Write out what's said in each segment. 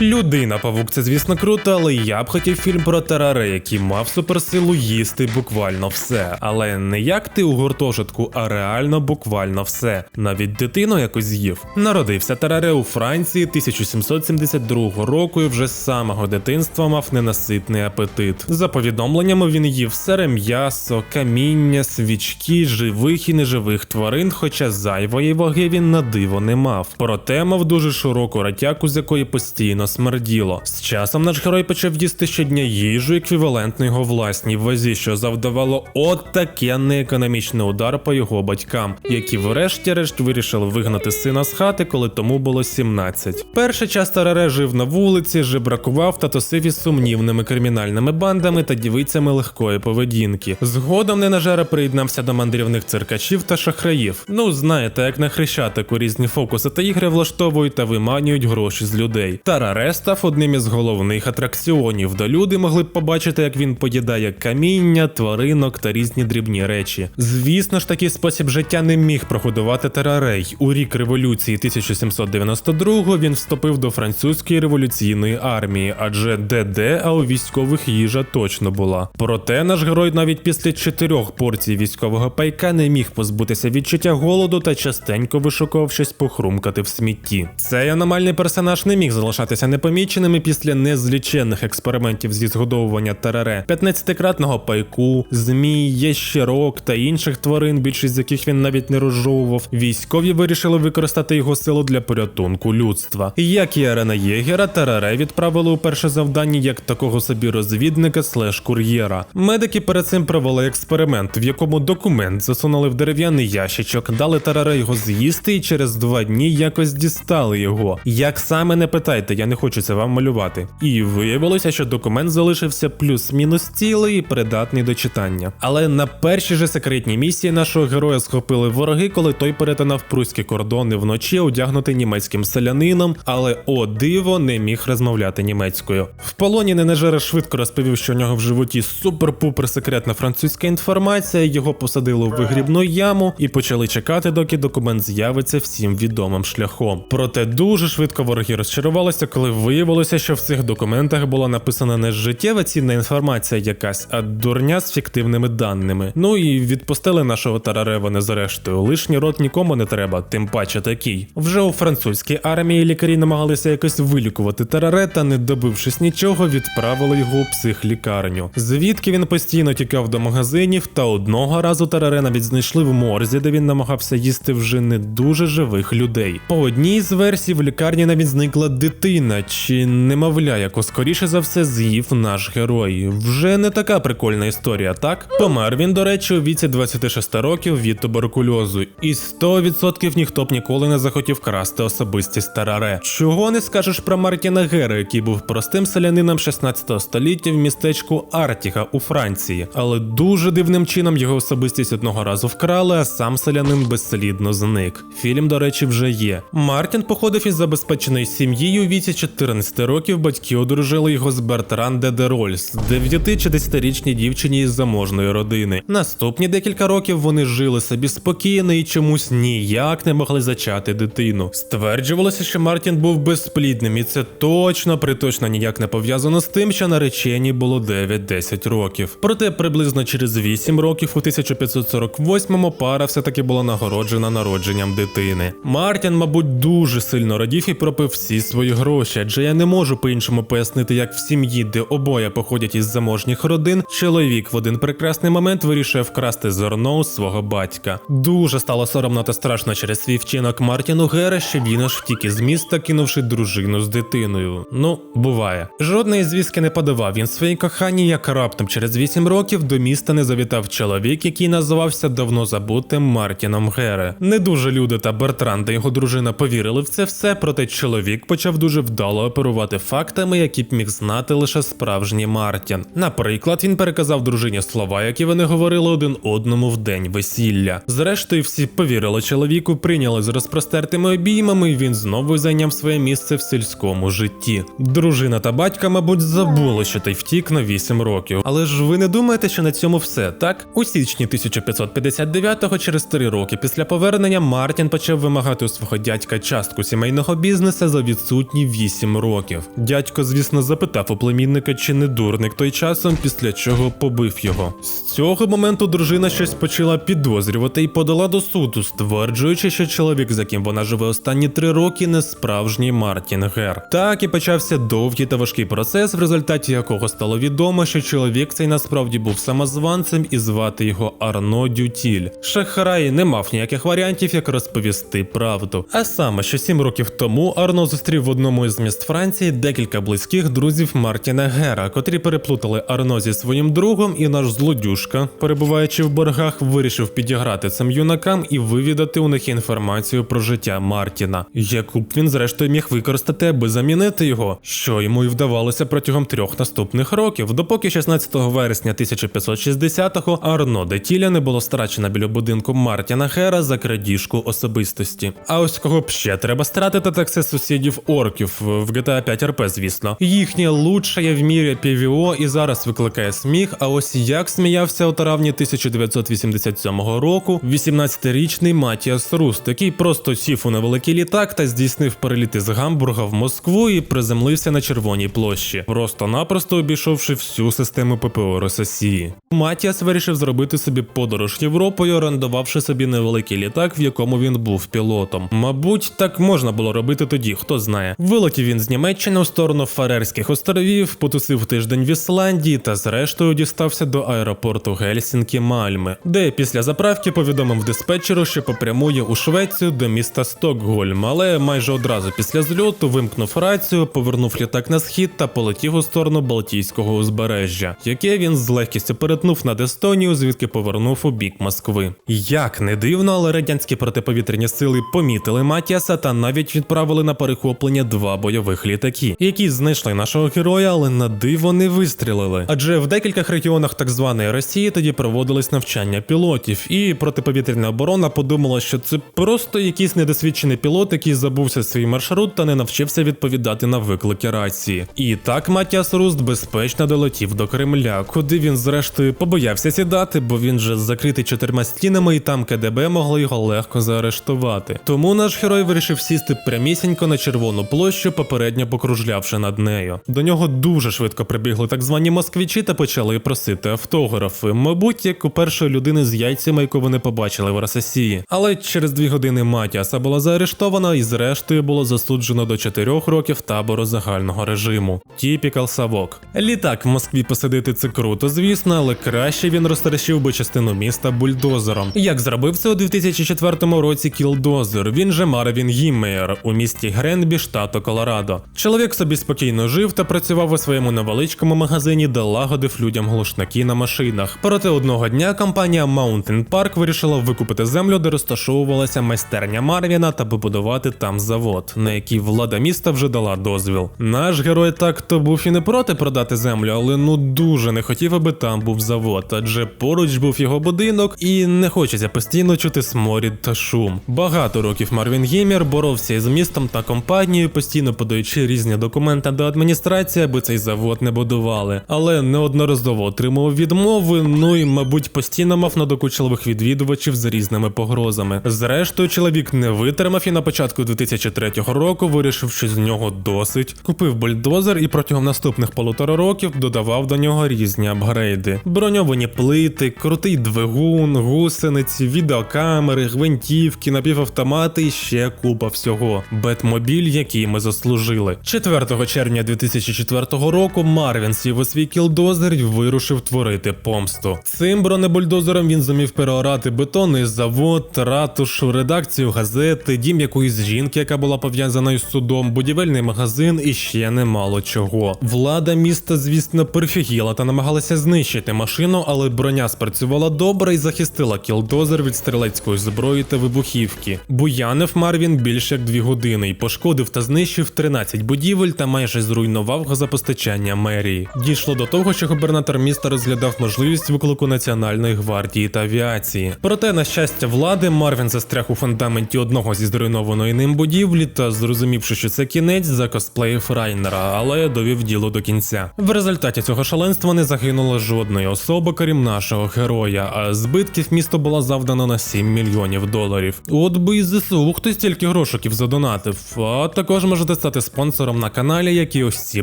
Людина павук це звісно круто, але я б хотів фільм про Тараре, який мав суперсилу їсти буквально все. Але не як ти у гуртожитку, а реально буквально все. Навіть дитину якось з'їв. Народився Тараре у Франції 1772 року і вже з самого дитинства мав ненаситний апетит. За повідомленнями він їв сере м'ясо, каміння, свічки, живих і неживих тварин, хоча зайвої ваги він на диво не мав. Проте мав дуже широку ратяку, з якої постійно смерділо. З часом наш герой почав їсти щодня їжу, еквівалентну його власній вазі, що завдавало от таке неекономічний удар по його батькам, які врешті-решт вирішили вигнати сина з хати, коли тому було 17. Перший час Тараре жив на вулиці, жебракував та тосив із сумнівними кримінальними бандами та дівицями легкої поведінки. Згодом ненажера приєднався до мандрівних циркачів та шахраїв. Ну, знаєте, як на хрещатику різні фокуси та ігри влаштовують та виманюють гроші з людей. Тараре став одним із головних атракціонів, де люди могли б побачити, як він поїдає каміння, тваринок та різні дрібні речі. Звісно ж, такий спосіб життя не міг прогодувати Тарарей. У рік революції 1792-го він вступив до французької революційної армії, адже ДД, а у військових їжа точно була. Проте наш герой навіть після чотирьох порцій військового пайка не міг позбутися відчуття голоду та частенько вишукував щось похрумкати в смітті. Цей аномальний персонаж не міг залишатися непоміченим і після незліченних експериментів зі згодовування тараре, 15-кратного пайку, змій, ящерок та інших тварин, більшість з яких він навіть не розжовував. Військові вирішили використати його силу для порятунку людства. Як і Арена Єгера, Тараре відправили у перше завдання як такого собі розвідника слеш кур'єра. Медики перед цим провели експеримент, в якому документ засунули в дерев'яний ящичок, дали Тараре його з'їсти і через два дні якось дістали його. Як саме не питайте, я не це вам малювати. І виявилося, що документ залишився плюс-мінус цілий і придатний до читання. Але на першій же секретній місії нашого героя схопили вороги, коли той перетинав пруські кордони вночі, одягнутий німецьким селянином, але о диво не міг розмовляти німецькою. В полоні Ненежера швидко розповів, що у нього в животі супер-пупер секретна французька інформація. Його посадили в вигрібну яму і почали чекати, доки документ з'явиться всім відомим шляхом. Проте дуже швидко вороги розчарувалися, коли виявилося, що в цих документах була написана не життєва цінна інформація якась, а дурня з фіктивними даними. Ну і відпустили нашого тарарева не зрештою. Лишній рот нікому не треба, тим паче такий. Вже у французькій армії лікарі намагалися якось вилікувати тараре, та не добившись нічого, відправили його у психлікарню. Звідки він постійно тікав до магазинів, та одного разу тараре навіть знайшли в морзі, де він намагався їсти вже не дуже живих людей. По одній з версій в лікарні навіть зникла дитина чи немовля, яку скоріше за все з'їв наш герой. Вже не така прикольна історія, так? Помер він, до речі, у віці 26 років від туберкульозу, і 100% ніхто б ніколи не захотів красти особистість Тараре. Чого не скажеш про Мартіна Гера, який був простим селянином 16 століття в містечку Артіга у Франції, але дуже дивним чином його особистість одного разу вкрали, а сам селянин безслідно зник. Фільм, до речі, вже є. Мартін походив із забезпеченої сім'ї у віці 14 років. Батьки одружили його з Бертран де Дерольс, 9 чи 10-річній дівчині із заможної родини. Наступні декілька років вони жили собі спокійно і чомусь ніяк не могли зачати дитину. Стверджувалося, що Мартін був безплідним, і це точно приточно ніяк не пов'язано з тим, що нареченій було 9-10 років. Проте приблизно через 8 років у 1548-му пара все-таки була нагороджена народженням дитини. Мартін, мабуть, дуже сильно радів і пропив всі свої гроші, адже я не можу по-іншому пояснити, як в сім'ї, де обоє походять із заможніх родин, чоловік в один прекрасний момент вирішує вкрасти зерно у свого батька. Дуже стало соромно та страшно через свій вчинок Мартіну Гера, що він аж втік із міста, кинувши дружину з дитиною. Ну, буває. Жодної звістки не подавав він своїй коханій, як раптом через 8 років до міста не завітав чоловік, який називався давно забутим Мартіном Гере. Не дуже люди та Бертран та його дружина повірили в це все, проте чоловік почав дуже вдало оперувати фактами, які б міг знати лише справжній Мартін. Наприклад, він переказав дружині слова, які вони говорили один одному в день весілля. Зрештою, всі повірили чоловіку, прийняли з розпростертими обіймами, і він знову зайняв своє місце в сільському житті. Дружина та батька, мабуть, забули, що той втік на 8 років. Але ж ви не думаєте, що на цьому все, так? У січні 1559-го, через 3 роки після повернення, Мартін почав вимагати у свого дядька частку сімейного бізнесу за відсутні 8 років. Дядько, звісно, запитав у племінника, чи не дурник той часом, після чого побив його. З цього моменту дружина щось почала підозрювати і подала до суду, стверджуючи, що чоловік, з яким вона живе останні три роки, не справжній Мартін Гер. Так і почався довгий та важкий процес, в результаті якого стало відомо, що чоловік цей насправді був самозванцем і звати його Арно Дютіль. Шахрай не мав ніяких варіантів, як розповісти правду. А саме, що сім років тому Арно зустрів в одному із міст Франції декілька близьких друзів Мартіна Гера, котрі переплутали Арно зі своїм другом, і наш злодюшка, перебуваючи в боргах, вирішив підіграти цим юнакам і вивідати у них інформацію про життя Мартіна, яку б він зрештою міг використати, аби замінити його, що йому і вдавалося протягом трьох наступних років, допоки 16 вересня 1560-го Арно Детіля не було страчено біля будинку Мартіна Гера за крадіжку особистості. А ось кого б ще треба стратити, так це сусідів орків в GTA 5 RP, звісно. Їхнє лучшає в мірі PvO і зараз викликає сміх. А ось як сміявся у травні 1987 року 18-річний Матіас Руст, який просто сів у невеликий літак та здійснив переліти з Гамбурга в Москву і приземлився на Червоній площі, просто-напросто обійшовши всю систему ППО Росії. Матіас вирішив зробити собі подорож Європою, орендувавши собі невеликий літак, в якому він був пілотом. Мабуть, так можна було робити тоді, хто знає. Вилетів він з Німеччини у сторону Фарерських островів, потусив тиждень в Ісландії та зрештою дістався до аеропорту Гельсінкі Мальми, де після заправки повідомив диспетчеру, що попрямує у Швецію до міста Стокгольм, але майже одразу після зльоту вимкнув рацію, повернув літак на схід та полетів у сторону Балтійського узбережжя, яке він з легкістю перетнув над Естонію, звідки повернув у бік Москви. Як не дивно, але радянські протиповітряні сили помітили Матіаса та навіть відправили на перехоплення два бойових літаки, які знайшли нашого героя, але на диво не вистрілили. Адже в декількох регіонах так званої Росії тоді проводились навчання пілотів, і протиповітряна оборона подумала, що це просто якийсь недосвідчений пілот, який забувся свій маршрут та не навчився відповідати на виклики рації. І так Матіас Руст безпечно долетів до Кремля, куди він зрештою побоявся сідати, бо він же закритий чотирма стінами, і там КДБ могли його легко заарештувати. Тому наш герой вирішив сісти прямісінько на червону площу, попередньо покружлявши над нею. До нього дуже швидко прибігли так звані москвичі та почали просити автографи. Мабуть, як у першої людини з яйцями, яку вони побачили в Росії. Але через дві години Матіаса була заарештована і зрештою було засуджено до 4 років табору загального режиму. Тіпікал Савок. Літак в Москві посадити це круто, звісно, але краще він розтрощив би частину міста бульдозером. Як зробив це у 2004 році Кілдозер, він же Марвін Гіммеєр у місті Гренбі, штату Колорадо. Чоловік собі спокійно жив та працював у своєму невеличкому магазині, де лагодив людям глушники на машинах. Проте одного дня компанія Mountain Park вирішила викупити землю, де розташовувалася майстерня Марвіна та побудувати там завод, на який влада міста вже дала дозвіл. Наш герой так то був і не проти продати землю, але ну дуже не хотів, аби там був завод, адже поруч був його будинок, і не хочеться постійно чути сморід та шум. Багато років Марвін Гіммер боровся із містом та компанією, постійно подаючи різні документи до адміністрації, аби цей завод не будували, але неодноразово отримував відмови. Ну і, мабуть, постійно мав надокучливих відвідувачів з різними погрозами. Зрештою, чоловік не витримав і на початку 2003 року вирішив, що з нього досить. Купив бульдозер і протягом наступних полутора років додавав до нього різні апгрейди: броньовані плити, крутий двигун, гусениці, відеокамери, гвинтівки, напівавтомати і ще купа всього. Бетмобіль, який ми заслужили. 4 червня 2004 року Марвін сів у свій кілдозер і вирушив творити помсту. Цим бронебульдозером він зумів переорати бетонний завод, ратушу, редакцію газети, дім якоїсь жінки, яка була пов'язана із судом, будівельний магазин і ще немало чого. Влада міста, звісно, перефігіла та намагалася знищити машину, але броня спрацювала добре і захистила кілдозер від стрілецької зброї та вибухівки. Буянив Марвін більше як дві години і пошкодив та знищив 13 будівель та майже зруйнував газопостачання мерії. Дійшло до того, що губернатор міста розглядав можливість виклику національної гвардії та авіації. Проте, на щастя, влади Марвін застряг у фундаменті одного зі зруйнованої ним будівлі та, зрозумівши, що це кінець, закосплеїв Райнера, але довів діло до кінця. В результаті цього шаленства не загинуло жодної особи, крім нашого героя, а збитків місту було завдано на 7 мільйонів доларів. От би і ЗСУ хтось стільки грошиків задонатив. А також можете може стати спонсором на каналі, як і ось ці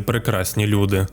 прекрасні люди.